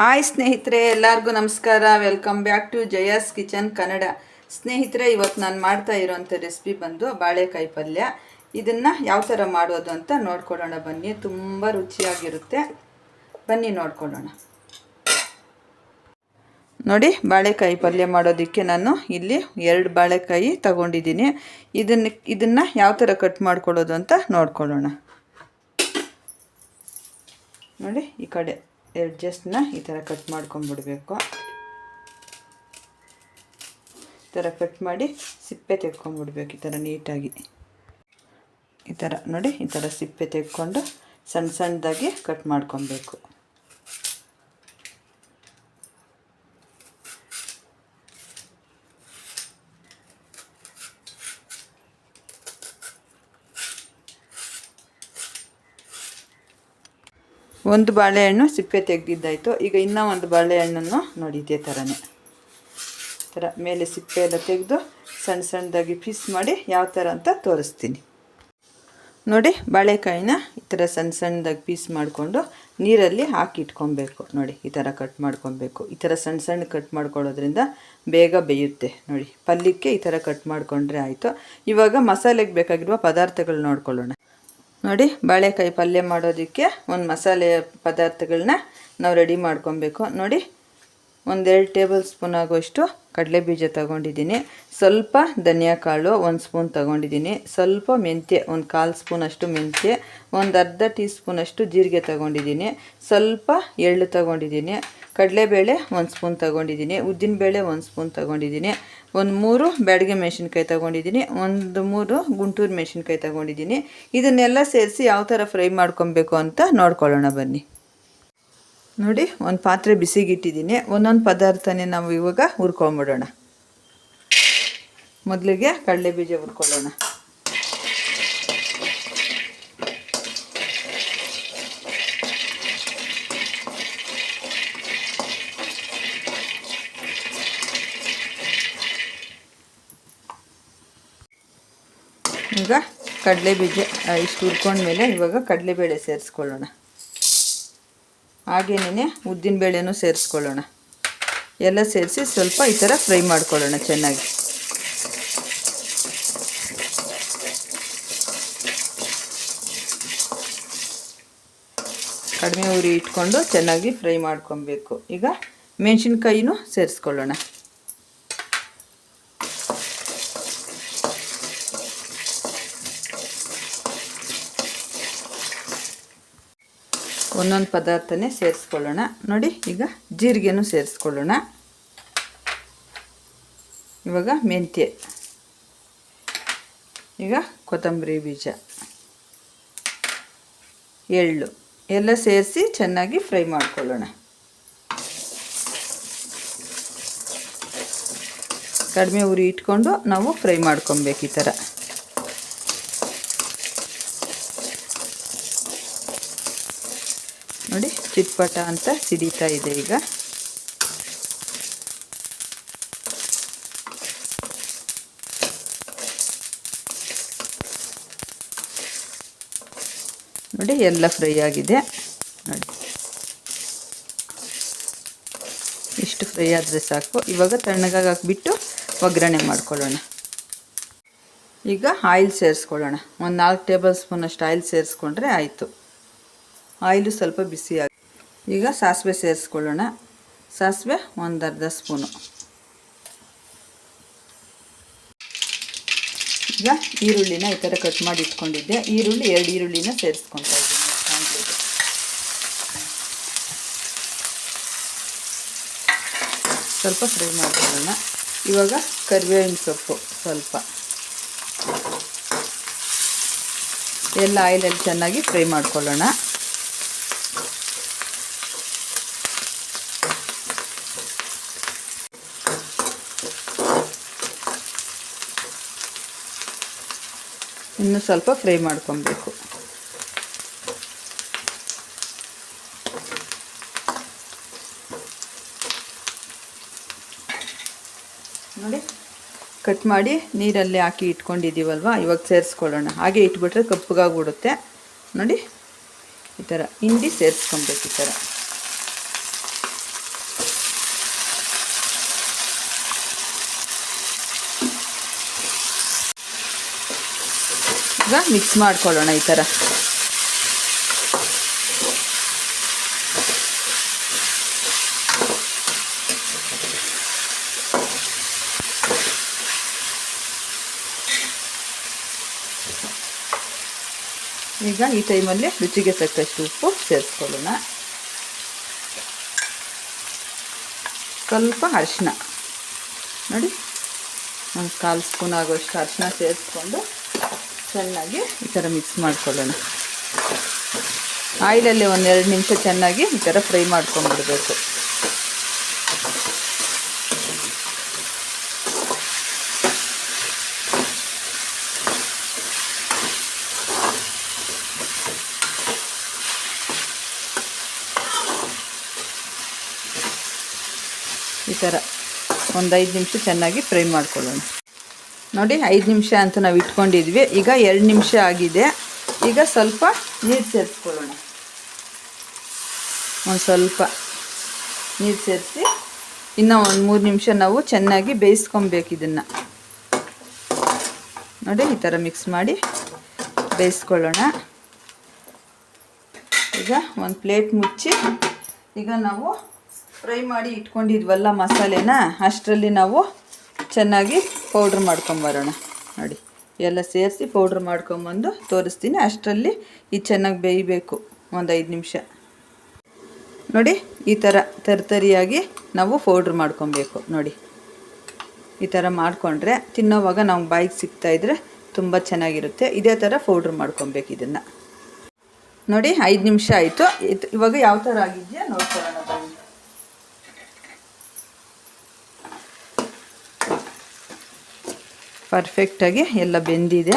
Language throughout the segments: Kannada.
ಹಾಯ್ ಸ್ನೇಹಿತರೆ, ಎಲ್ಲರಿಗೂ ನಮಸ್ಕಾರ. Welcome back to Jayas kitchen Kannada ಸ್ನೇಹಿತರೆ ಇವತ್ತು ನಾನು ಮಾಡ್ತಾ ಇರೋವಂಥ ರೆಸಿಪಿ ಬಂದು ಬಾಳೆಕಾಯಿ ಪಲ್ಯ. ಇದನ್ನು ಯಾವ ಥರ ಮಾಡೋದು ಅಂತ ನೋಡ್ಕೊಳ್ಳೋಣ. ಬನ್ನಿ, ತುಂಬ ರುಚಿಯಾಗಿರುತ್ತೆ. ಬನ್ನಿ, ನೋಡ್ಕೊಳ್ಳೋಣ. ನೋಡಿ, ಬಾಳೆಕಾಯಿ ಪಲ್ಯ ಮಾಡೋದಕ್ಕೆ ನಾನು ಇಲ್ಲಿ ಎರಡು ಬಾಳೆಕಾಯಿ ತಗೊಂಡಿದ್ದೀನಿ. ಇದನ್ನು ಇದನ್ನು ಯಾವ ಥರ ಕಟ್ ಮಾಡ್ಕೊಳ್ಳೋದು ಅಂತ ನೋಡ್ಕೊಳ್ಳೋಣ. ನೋಡಿ, ಈ ಕಡೆ. ಎರಡು ಜಸ್ಟ್ನ ಈ ಥರ ಕಟ್ ಮಾಡ್ಕೊಂಬಿಡ್ಬೇಕು ಈ ಥರ ಕಟ್ ಮಾಡಿ ಸಿಪ್ಪೆ ತೆಕ್ಕೊಂಬಿಡ್ಬೇಕು ಈ ಥರ ನೀಟಾಗಿ. ಈ ಥರ ನೋಡಿ, ಈ ಥರ ಸಿಪ್ಪೆ ತೆಕ್ಕೊಂಡು ಸಣ್ಣ ಸಣ್ಣದಾಗಿ ಕಟ್ ಮಾಡ್ಕೊಬೇಕು. ಒಂದು ಬಾಳೆಹಣ್ಣು ಸಿಪ್ಪೆ ತೆಗೆದಿದ್ದಾಯಿತು. ಈಗ ಇನ್ನೂ ಒಂದು ಬಾಳೆಹಣ್ಣನ್ನು ನೋಡಿ ಇದೇ ಥರನೇ ಥರ ಮೇಲೆ ಸಿಪ್ಪೆ ಎಲ್ಲ ತೆಗೆದು ಸಣ್ಣ ಸಣ್ಣದಾಗಿ ಪೀಸ್ ಮಾಡಿ ಯಾವ ಥರ ಅಂತ ತೋರಿಸ್ತೀನಿ. ನೋಡಿ, ಬಾಳೆಕಾಯಿನ ಈ ಥರ ಸಣ್ಣ ಸಣ್ಣದಾಗಿ ಪೀಸ್ ಮಾಡಿಕೊಂಡು ನೀರಲ್ಲಿ ಹಾಕಿ ಇಟ್ಕೊಬೇಕು. ನೋಡಿ, ಈ ಥರ ಕಟ್ ಮಾಡ್ಕೊಬೇಕು. ಈ ಥರ ಸಣ್ಣ ಸಣ್ಣ ಕಟ್ ಮಾಡ್ಕೊಳ್ಳೋದ್ರಿಂದ ಬೇಗ ಬೇಯುತ್ತೆ. ನೋಡಿ, ಪಲ್ಯಕ್ಕೆ ಈ ಥರ ಕಟ್ ಮಾಡಿಕೊಂಡ್ರೆ ಆಯಿತು. ಇವಾಗ ಮಸಾಲೆಗೆ ಬೇಕಾಗಿರುವ ಪದಾರ್ಥಗಳು ನೋಡ್ಕೊಳ್ಳೋಣ. ನೋಡಿ, ಬಾಳೆಕಾಯಿ ಪಲ್ಯ ಮಾಡೋದಕ್ಕೆ ಒಂದು ಮಸಾಲೆ ಪದಾರ್ಥಗಳನ್ನ ನಾವು ರೆಡಿ ಮಾಡ್ಕೊಬೇಕು. ನೋಡಿ, ಒಂದೆರಡು ಟೇಬಲ್ ಸ್ಪೂನ್ ಆಗುವಷ್ಟು ಕಡಲೆ ಬೀಜ ತೊಗೊಂಡಿದ್ದೀನಿ. ಸ್ವಲ್ಪ ಧನಿಯಾ ಕಾಳು ಒಂದು ಸ್ಪೂನ್ ತೊಗೊಂಡಿದ್ದೀನಿ. ಸ್ವಲ್ಪ ಮೆಂತ್ಯ, ಒಂದು ಕಾಲು ಸ್ಪೂನಷ್ಟು ಮೆಂತ್ಯ, ಒಂದು ಅರ್ಧ ಟೀ ಸ್ಪೂನಷ್ಟು ಜೀರಿಗೆ ತೊಗೊಂಡಿದ್ದೀನಿ. ಸ್ವಲ್ಪ ಎಳ್ಳು ತೊಗೊಂಡಿದ್ದೀನಿ. ಕಡಲೆಬೇಳೆ ಒಂದು ಸ್ಪೂನ್ ತೊಗೊಂಡಿದ್ದೀನಿ. ಉದ್ದಿನಬೇಳೆ ಒಂದು ಸ್ಪೂನ್ ತೊಗೊಂಡಿದ್ದೀನಿ. ಒಂದು ಮೂರು ಬ್ಯಾಡಿಗೆ ಮೆಣಸಿನ್ಕಾಯಿ ತೊಗೊಂಡಿದ್ದೀನಿ, ಒಂದು ಮೂರು ಗುಂಟೂರು ಮೆಣಸಿನ್ಕಾಯಿ ತೊಗೊಂಡಿದ್ದೀನಿ. ಇದನ್ನೆಲ್ಲ ಸೇರಿಸಿ ಯಾವ ಥರ ಫ್ರೈ ಮಾಡ್ಕೊಬೇಕು ಅಂತ ನೋಡ್ಕೊಳ್ಳೋಣ ಬನ್ನಿ. ನೋಡಿ, ಒಂದು ಪಾತ್ರೆ ಬಿಸಿಗಿಟ್ಟಿದ್ದೀನಿ. ಒಂದೊಂದು ಪದಾರ್ಥನೇ ನಾವು ಇವಾಗ ಹುರ್ಕೊಂಬಿಡೋಣ. ಮೊದಲಿಗೆ ಕಡಲೆ ಬೀಜ ಹುರ್ಕೊಳ್ಳೋಣ. ಈಗ ಕಡಲೆ ಬೀಜ ಇಷ್ಟು ಹುರ್ಕೊಂಡ್ಮೇಲೆ ಇವಾಗ ಕಡಲೆಬೇಳೆ ಸೇರಿಸ್ಕೊಳ್ಳೋಣ. ಹಾಗೇನೇ ಉದ್ದಿನಬೇಳೆನೂ ಸೇರಿಸ್ಕೊಳ್ಳೋಣ. ಎಲ್ಲ ಸೇರಿಸಿ ಸ್ವಲ್ಪ ಈ ಥರ ಫ್ರೈ ಮಾಡ್ಕೊಳ್ಳೋಣ ಚೆನ್ನಾಗಿ. ಕಡಿಮೆ ಉರಿ ಇಟ್ಕೊಂಡು ಚೆನ್ನಾಗಿ ಫ್ರೈ ಮಾಡ್ಕೊಬೇಕು. ಈಗ ಮೆಣಸಿನ್ಕಾಯಿನೂ ಸೇರಿಸ್ಕೊಳ್ಳೋಣ. ಒಂದೊಂದು ಪದಾರ್ಥನೇ ಸೇರಿಸ್ಕೊಳ್ಳೋಣ. ನೋಡಿ, ಈಗ ಜೀರಿಗೆನೂ ಸೇರಿಸ್ಕೊಳ್ಳೋಣ. ಇವಾಗ ಮೆಂತ್ಯ. ಈಗ ಕೊತ್ತಂಬರಿ ಬೀಜ. ಎಳ್ಳು. ಎಲ್ಲ ಸೇರಿಸಿ ಚೆನ್ನಾಗಿ ಫ್ರೈ ಮಾಡ್ಕೊಳ್ಳೋಣ. ಕಡಿಮೆ ಉರಿ ಇಟ್ಕೊಂಡು ನಾವು ಫ್ರೈ ಮಾಡ್ಕೊಬೇಕು ಈ ಥರ. ನೋಡಿ, ಚಿಟ್ಪಟ ಅಂತ ಸಿಡಿತಾ ಇದೆ ಈಗ. ನೋಡಿ, ಎಲ್ಲ ಫ್ರೈ ಆಗಿದೆ. ನೋಡಿ. ಇಷ್ಟು ಫ್ರೈ ಆದರೆ ಸಾಕು. ಇವಾಗ ತಣ್ಣಗಾಗಿ ಹಾಕ್ಬಿಟ್ಟು ಒಗ್ಗರಣೆ ಮಾಡ್ಕೊಳ್ಳೋಣ. ಈಗ ಆಯಿಲ್ ಸೇರಿಸ್ಕೊಳ್ಳೋಣ. ಒಂದು ನಾಲ್ಕು ಟೇಬಲ್ ಸ್ಪೂನಷ್ಟು ಆಯಿಲ್ ಸೇರಿಸ್ಕೊಂಡ್ರೆ ಆಯಿತು. ಆಯಿಲು ಸ್ವಲ್ಪ ಬಿಸಿ ಆಗಿ ಈಗ ಸಾಸಿವೆ ಸೇರಿಸ್ಕೊಳ್ಳೋಣ. ಸಾಸಿವೆ ಒಂದು ಅರ್ಧ ಸ್ಪೂನು. ಈಗ ಈರುಳ್ಳಿನ ಈ ಥರ ಕಟ್ ಮಾಡಿ ಇಟ್ಕೊಂಡಿದ್ದೆ. ಈರುಳ್ಳಿ ಎರಡು ಈರುಳ್ಳಿನ ಸೇರಿಸ್ಕೊತಾ ಇದ್ದೀನಿ. ಸ್ವಲ್ಪ ಫ್ರೈ ಮಾಡ್ಕೊಳ್ಳೋಣ. ಇವಾಗ ಕರಿಬೇವಿನ ಸೊಪ್ಪು ಸ್ವಲ್ಪ. ಎಲ್ಲ ಆಯಿಲಲ್ಲಿ ಚೆನ್ನಾಗಿ ಫ್ರೈ ಮಾಡ್ಕೊಳ್ಳೋಣ. ಇನ್ನು ಸ್ವಲ್ಪ ಫ್ರೈ ಮಾಡ್ಕೊಬೇಕು. ನೋಡಿ ಕಟ್ ಮಾಡಿ ನೀರಲ್ಲಿ ಹಾಕಿ ಇಟ್ಕೊಂಡಿದ್ದೀವಲ್ವ? ಇವಾಗ ಸೇರಿಸ್ಕೊಳ್ಳೋಣ. ಹಾಗೆ ಇಟ್ಬಿಟ್ರೆ ಕಪ್ಪಗಾಗ್ಬಿಡುತ್ತೆ. ನೋಡಿ, ಈ ಥರ ಹಿಂಡಿ ಸೇರಿಸ್ಕೊಬೇಕು ಈ ಥರ. ಈಗ ಮಿಕ್ಸ್ ಮಾಡ್ಕೊಳ್ಳೋಣ ಈ ಥರ ಈಗ ಈ ಟೈಮಲ್ಲಿ ರುಚಿಗೆ ತಕ್ಕಷ್ಟು ಉಪ್ಪು ಸೇರಿಸ್ಕೊಳ್ಳೋಣ. ಸ್ವಲ್ಪ ಅರಿಶಿನ. ನೋಡಿ, ಒಂದು ಕಾಲು ಸ್ಪೂನ್ ಆಗೋಷ್ಟು ಅರಿಶಿನ ಸೇರಿಸ್ಕೊಂಡು ಚೆನ್ನಾಗಿ ಈ ಥರ ಮಿಕ್ಸ್ ಮಾಡ್ಕೊಳ್ಳೋಣ. ಆಯಿಲಲ್ಲಿ ಒಂದೆರಡು ನಿಮಿಷ ಚೆನ್ನಾಗಿ ಈ ಥರ ಫ್ರೈ ಮಾಡ್ಕೊಂಡ್ಬಿಡ್ಬೇಕು. ಈ ಥರ ಒಂದು ಐದು ನಿಮಿಷ ಚೆನ್ನಾಗಿ ಫ್ರೈ ಮಾಡ್ಕೊಳ್ಳೋಣ. ನೋಡಿ, ಐದು ನಿಮಿಷ ಅಂತ ನಾವು ಇಟ್ಕೊಂಡಿದ್ವಿ. ಈಗ ಎರಡು ನಿಮಿಷ ಆಗಿದೆ. ಈಗ ಸ್ವಲ್ಪ ನೀರು ಸೇರಿಸ್ಕೊಳ್ಳೋಣ. ಒಂದು ಸ್ವಲ್ಪ ನೀರು ಸೇರಿಸಿ, ಇನ್ನೂ ಒಂದು ಮೂರು ನಿಮಿಷ ನಾವು ಚೆನ್ನಾಗಿ ಬೇಯಿಸ್ಕೊಬೇಕು ಇದನ್ನು. ನೋಡಿ, ಈ ಥರ ಮಿಕ್ಸ್ ಮಾಡಿ ಬೇಯಿಸ್ಕೊಳ್ಳೋಣ. ಈಗ ಒಂದು ಪ್ಲೇಟ್ ಮುಚ್ಚಿ, ಈಗ ನಾವು ಫ್ರೈ ಮಾಡಿ ಇಟ್ಕೊಂಡಿದ್ವಲ್ಲ ಮಸಾಲೆನ, ಅಷ್ಟರಲ್ಲಿ ನಾವು ಚೆನ್ನಾಗಿ ಪೌಡ್ರ್ ಮಾಡ್ಕೊಂಬರೋಣ. ನೋಡಿ, ಎಲ್ಲ ಸೇರಿಸಿ ಪೌಡ್ರ್ ಮಾಡ್ಕೊಂಬಂದು ತೋರಿಸ್ತೀನಿ. ಅಷ್ಟರಲ್ಲಿ ಇದು ಚೆನ್ನಾಗಿ ಬೇಯಬೇಕು, ಒಂದು ಐದು ನಿಮಿಷ. ನೋಡಿ, ಈ ಥರ ತರ್ತರಿಯಾಗಿ ನಾವು ಪೌಡ್ರ್ ಮಾಡ್ಕೊಬೇಕು. ನೋಡಿ, ಈ ಥರ ಮಾಡಿಕೊಂಡ್ರೆ ತಿನ್ನೋವಾಗ ನಾವು ಬಾಯಿಗೆ ಸಿಗ್ತಾಯಿದ್ರೆ ತುಂಬ ಚೆನ್ನಾಗಿರುತ್ತೆ. ಇದೇ ಥರ ಪೌಡ್ರ್ ಮಾಡ್ಕೊಬೇಕು ಇದನ್ನು. ನೋಡಿ, ಐದು ನಿಮಿಷ ಆಯಿತು. ಇವಾಗ ಯಾವ ಥರ ಆಗಿದೆಯಾ ನೋಡ್ಕೊಳ್ಳೋಣ ಬನ್ನಿ ಪರ್ಫೆಕ್ಟಾಗಿ ಎಲ್ಲ ಬೆಂದಿದೆ.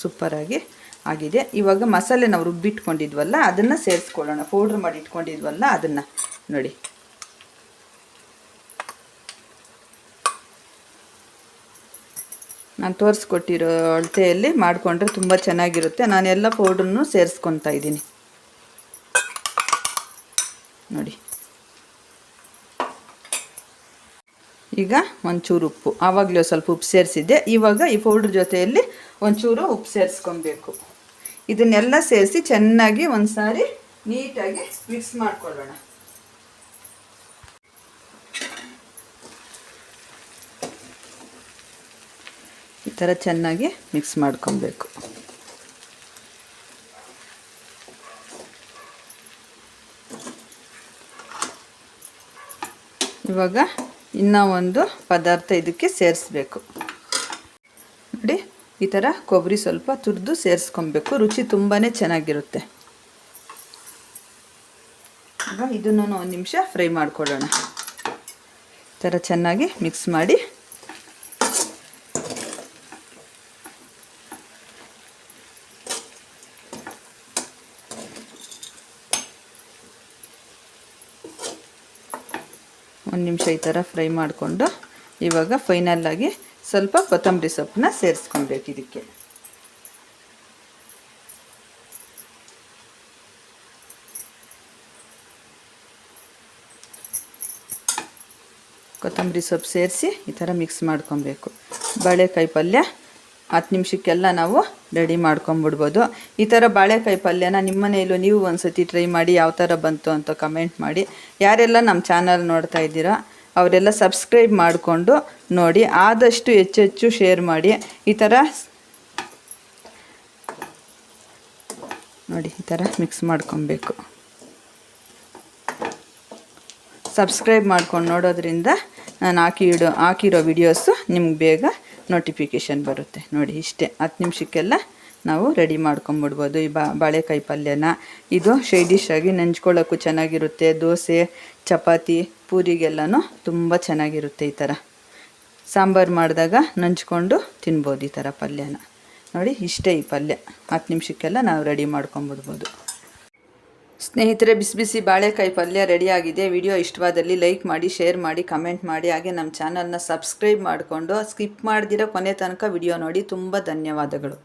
ಸೂಪರಾಗಿ ಆಗಿದೆ. ಇವಾಗ ಮಸಾಲೆ ನಾವು ರುಬ್ಬಿಟ್ಕೊಂಡಿದ್ವಲ್ಲ, ಅದನ್ನು ಸೇರಿಸ್ಕೊಳ್ಳೋಣ. ಪೌಡ್ರ್ ಮಾಡಿ ಇಟ್ಕೊಂಡಿದ್ವಲ್ಲ, ಅದನ್ನು ನೋಡಿ. ನಾನು ತೋರಿಸ್ಕೊಟ್ಟಿರೋ ಅಳತೆಯಲ್ಲಿ ಮಾಡಿಕೊಂಡ್ರೆ ತುಂಬ ಚೆನ್ನಾಗಿರುತ್ತೆ. ನಾನು ಎಲ್ಲ ಪೌಡ್ರನ್ನು ಸೇರಿಸ್ಕೊತಾ ಇದ್ದೀನಿ. ನೋಡಿ. ಈಗ ಒಂಚೂರು ಉಪ್ಪು. ಆವಾಗಲೇ ಸ್ವಲ್ಪ ಉಪ್ಪು ಸೇರಿಸಿದ್ದೆ. ಇವಾಗ ಈ ಪೌಡ್ರ್ ಜೊತೆಯಲ್ಲಿ ಒಂಚೂರು ಉಪ್ಪು ಸೇರಿಸ್ಕೊಬೇಕು. ಇದನ್ನೆಲ್ಲ ಸೇರಿಸಿ ಚೆನ್ನಾಗಿ ಒಂದು ಸಾರಿ ನೀಟಾಗಿ ಮಿಕ್ಸ್ ಮಾಡ್ಕೊಳ್ಳೋಣ. ಈ ಥರ ಚೆನ್ನಾಗಿ ಮಿಕ್ಸ್ ಮಾಡ್ಕೊಬೇಕು. ಇವಾಗ ಇನ್ನೂ ಒಂದು ಪದಾರ್ಥ ಇದಕ್ಕೆ ಸೇರಿಸ್ಬೇಕು. ನೋಡಿ, ಈ ಥರ ಕೊಬ್ಬರಿ ಸ್ವಲ್ಪ ತುರಿದು ಸೇರಿಸ್ಕೊಬೇಕು. ರುಚಿ ತುಂಬಾ ಚೆನ್ನಾಗಿರುತ್ತೆ. ಇದನ್ನು ಒಂದು ನಿಮಿಷ ಫ್ರೈ ಮಾಡ್ಕೊಳ್ಳೋಣ. ಈ ಥರ ಚೆನ್ನಾಗಿ ಮಿಕ್ಸ್ ಮಾಡಿ ಒಂದು ನಿಮಿಷ ಈ ಥರ ಫ್ರೈ ಮಾಡಿಕೊಂಡು ಇವಾಗ ಫೈನಲ್ಲಾಗಿ ಸ್ವಲ್ಪ ಕೊತ್ತಂಬರಿ ಸೊಪ್ಪನ್ನ ಸೇರಿಸ್ಕೊಬೇಕು ಇದಕ್ಕೆ. ಕೊತ್ತಂಬರಿ ಸೊಪ್ಪು ಸೇರಿಸಿ ಈ ಥರ ಮಿಕ್ಸ್ ಮಾಡ್ಕೊಬೇಕು ಬಾಳೆಕಾಯಿ ಪಲ್ಯ ಹತ್ತು ನಿಮಿಷಕ್ಕೆಲ್ಲ ನಾವು ರೆಡಿ ಮಾಡ್ಕೊಂಬಿಡ್ಬೋದು. ಈ ಥರ ಬಾಳೆಕಾಯಿ ಪಲ್ಯನ ನಿಮ್ಮ ಮನೆಯಲ್ಲೂ ನೀವು ಒಂದು ಸತಿ ಟ್ರೈ ಮಾಡಿ ಯಾವ ಥರ ಬಂತು ಅಂತ ಕಮೆಂಟ್ ಮಾಡಿ. ಯಾರೆಲ್ಲ ನಮ್ಮ ಚಾನಲ್ ನೋಡ್ತಾ ಇದ್ದೀರಾ, ಅವರೆಲ್ಲ ಸಬ್ಸ್ಕ್ರೈಬ್ ಮಾಡಿಕೊಂಡು ನೋಡಿ, ಆದಷ್ಟು ಹೆಚ್ಚೆಚ್ಚು ಹೆಚ್ಚು ಶೇರ್ ಮಾಡಿ. ಈ ಥರ ನೋಡಿ, ಈ ಥರ ಮಿಕ್ಸ್ ಮಾಡ್ಕೊಬೇಕು. ಸಬ್ಸ್ಕ್ರೈಬ್ ಮಾಡ್ಕೊಂಡು ನೋಡೋದ್ರಿಂದ ನಾನು ಹಾಕಿ ಇಡೋ, ಹಾಕಿರೋ ವಿಡಿಯೋಸು ನಿಮ್ಗೆ ಬೇಗ ನೋಟಿಫಿಕೇಷನ್ ಬರುತ್ತೆ. ನೋಡಿ, ಇಷ್ಟೇ. ಹತ್ತು ನಿಮಿಷಕ್ಕೆಲ್ಲ ನಾವು ರೆಡಿ ಮಾಡ್ಕೊಂಬಿಡ್ಬೋದು. ಈ ಬಾಳೆಕಾಯಿ ಪಲ್ಯನ. ಇದು ಶೈ ಡಿಶ್ ಆಗಿ ನೆಂಚ್ಕೊಳ್ಳೋಕ್ಕೂ ಚೆನ್ನಾಗಿರುತ್ತೆ. ದೋಸೆ, ಚಪಾತಿ, ಪೂರಿಗೆಲ್ಲನೂ ತುಂಬ ಚೆನ್ನಾಗಿರುತ್ತೆ ಈ ಥರ. ಸಾಂಬಾರು ಮಾಡಿದಾಗ ನಂಚ್ಕೊಂಡು ತಿನ್ಬೋದು ಈ ಥರ ಪಲ್ಯನ. ನೋಡಿ, ಇಷ್ಟೇ ಈ ಪಲ್ಯ. ಹತ್ತು ನಿಮಿಷಕ್ಕೆಲ್ಲ ನಾವು ರೆಡಿ ಮಾಡ್ಕೊಂಬಿಡ್ಬೋದು. ಸ್ನೇಹಿತರೆ, ಬಿಸಿ ಬಿಸಿ ಬಾಳೆಕಾಯಿ ಪಲ್ಯ ರೆಡಿಯಾಗಿದೆ. ವಿಡಿಯೋ ಇಷ್ಟವಾದಲ್ಲಿ ಲೈಕ್ ಮಾಡಿ, ಶೇರ್ ಮಾಡಿ, ಕಮೆಂಟ್ ಮಾಡಿ. ಹಾಗೆ ನಮ್ಮ ಚಾನಲ್ನ ಸಬ್ಸ್ಕ್ರೈಬ್ ಮಾಡಿಕೊಂಡು ಸ್ಕಿಪ್ ಮಾಡ್ದಿರೋ ಕೊನೆ ತನಕ ವಿಡಿಯೋ ನೋಡಿ. ತುಂಬ ಧನ್ಯವಾದಗಳು.